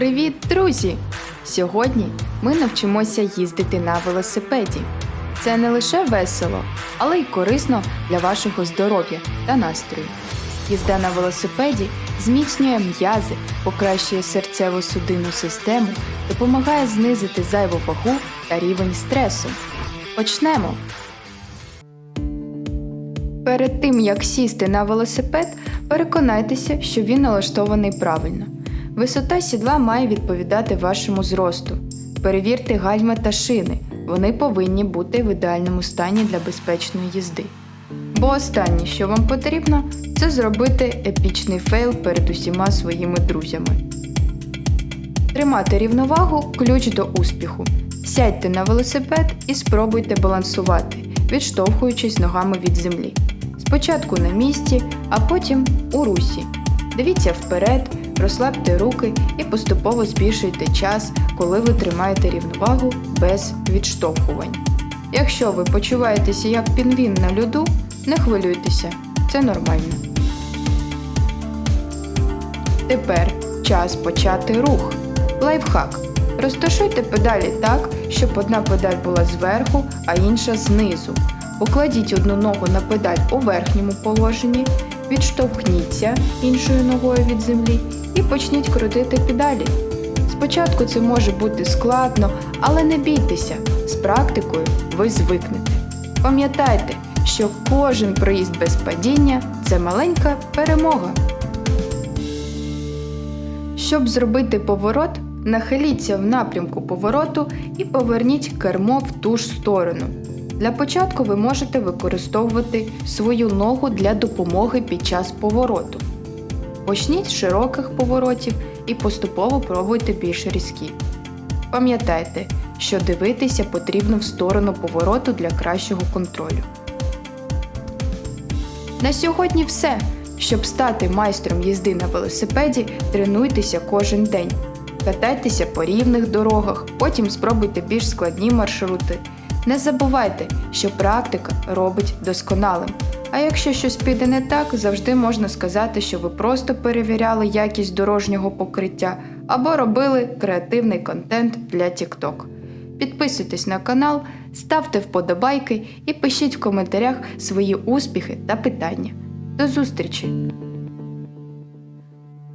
Привіт, друзі! Сьогодні ми навчимося їздити на велосипеді. Це не лише весело, але й корисно для вашого здоров'я та настрою. Їзда на велосипеді зміцнює м'язи, покращує серцево-судинну систему, допомагає знизити зайву вагу та рівень стресу. Почнемо! Перед тим як сісти на велосипед, переконайтеся, що він налаштований правильно. Висота сідла має відповідати вашому зросту. Перевірте гальма та шини. Вони повинні бути в ідеальному стані для безпечної їзди. Бо останнє, що вам потрібно, це зробити епічний фейл перед усіма своїми друзями. Тримати рівновагу ключ до успіху. Сядьте на велосипед і спробуйте балансувати, відштовхуючись ногами від землі. Спочатку на місці, а потім у русі. Дивіться вперед, розслабте руки і поступово збільшуйте час, коли ви тримаєте рівновагу без відштовхувань. Якщо ви почуваєтеся як пінгвін на льоду, не хвилюйтеся, це нормально. Тепер час почати рух. Лайфхак. Розташуйте педалі так, щоб одна педаль була зверху, а інша знизу. Покладіть одну ногу на педаль у верхньому положенні, відштовхніться іншою ногою від землі і почніть крутити педалі. Спочатку це може бути складно, але не бійтеся, з практикою ви звикнете. Пам'ятайте, що кожен проїзд без падіння це маленька перемога. Щоб зробити поворот, нахиліться в напрямку повороту і поверніть кермо в ту ж сторону. Для початку ви можете використовувати свою ногу для допомоги під час повороту. Почніть з широких поворотів і поступово пробуйте більш різкі. Пам'ятайте, що дивитися потрібно в сторону повороту для кращого контролю. На сьогодні все. Щоб стати майстром їзди на велосипеді, тренуйтеся кожен день. Катайтеся по рівних дорогах, потім спробуйте більш складні маршрути. Не забувайте, що практика робить досконалим. А якщо щось піде не так, завжди можна сказати, що ви просто перевіряли якість дорожнього покриття або робили креативний контент для TikTok. Підписуйтесь на канал, ставте вподобайки і пишіть в коментарях свої успіхи та питання. До зустрічі!